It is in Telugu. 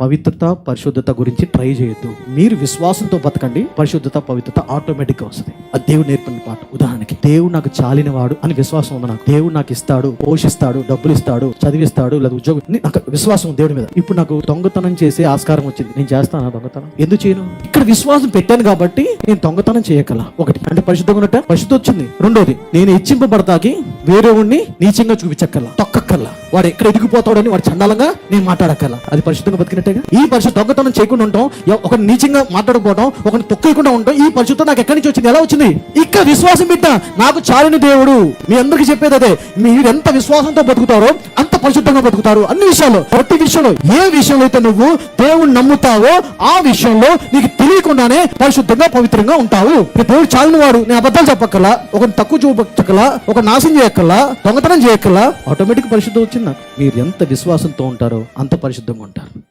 పవిత్రత పరిశుద్ధత గురించి ట్రై చేయొద్దు. మీరు విశ్వాసంతో బతకండి పరిశుద్ధత పవిత్రత ఆటోమేటిక్గా వస్తుంది. అది దేవుడు నేర్పిన పాట ఉదాహరణకి దేవుడు నాకు చాలిన వాడు అని విశ్వాసం ఉంది నాకు? దేవుడు నాకు ఇస్తాడు పోషిస్తాడు డబ్బులు ఇస్తాడు చదివిస్తాడు లేదా ఉద్యోగం నాకు విశ్వాసం దేవుడి మీద. ఇప్పుడు నాకు దొంగతనం చేసే ఆస్కారం వచ్చింది. నేను చేస్తాను దొంగతనం? ఎందుకు చేయను? ఇక్కడ విశ్వాసం పెట్టాను కాబట్టి నేను దొంగతనం చేయగల ఒకటి అంటే పరిశుద్ధంగా ఉన్నట్ట? పరిశుద్ధి వచ్చింది. రెండోది నేను హెచ్చింపబడతాకి వేరే వాడిని నీచంగా చూపించక్కల్లా తొక్కక్కల్లా వాడు ఎక్కడ ఎదిగిపోతాడని వాడు చండాలంగా నేను మాట్లాడక్కల అది పరిశుద్ధంగా బతికినట్టేగా? ఈ పరిశుద్ధ దొంగతనం చేయకుండా ఉంటాం ఒక నీచంగా మాట్లాడకపోవడం ఒకరిని తొక్కకుండా ఉంటాం ఈ పరిశుద్ధం నాకు ఎక్కడి నుంచి వచ్చింది? ఎలా వచ్చింది? ఇక్కడ విశ్వాసం బిడ్డ నాకు చాలని దేవుడు. మీ అందరికి చెప్పేది అదే మీరు ఎంత విశ్వాసంతో బతుకుతారో అంత పరిశుద్ధంగా బతుకుతారు. అన్ని విషయాలు ప్రతి విషయంలో ఏ విషయంలో అయితే నువ్వు దేవుడు నమ్ముతావో ఆ విషయంలో నీకు తెలియకుండానే పరిశుద్ధంగా పవిత్రంగా ఉంటావు. ఇప్పుడు దేవుడు చాలని వాడు నేను అబద్ధాలు చెప్పక్కలా ఒక తక్కువ చూపక్కలా ఒక నాశనం చేయక్కలా దొంగతనం చేయక్కలా ఆటోమేటిక్ పరిశుద్ధం వచ్చింది నాకు మీరు ఎంత విశ్వాసంతో ఉంటారో అంత పరిశుద్ధంగా ఉంటారు.